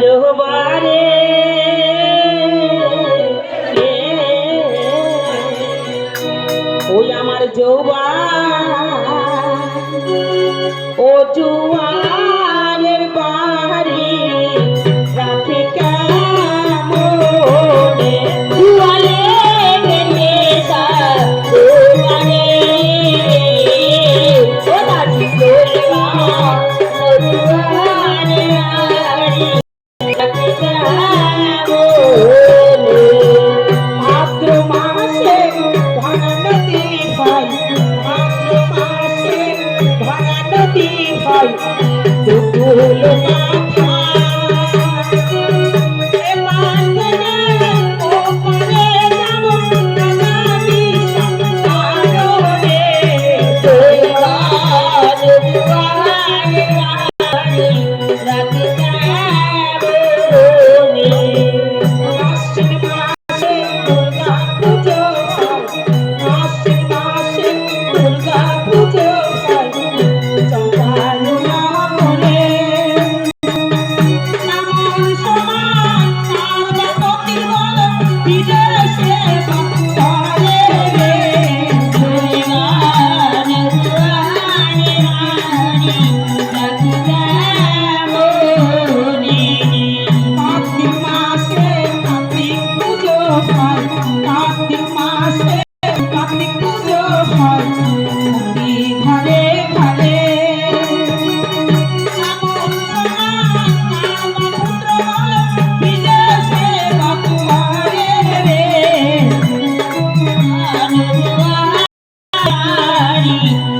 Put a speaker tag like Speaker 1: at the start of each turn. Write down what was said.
Speaker 1: রোবারে ওই আমার যৌবা Thank you. Thank
Speaker 2: you.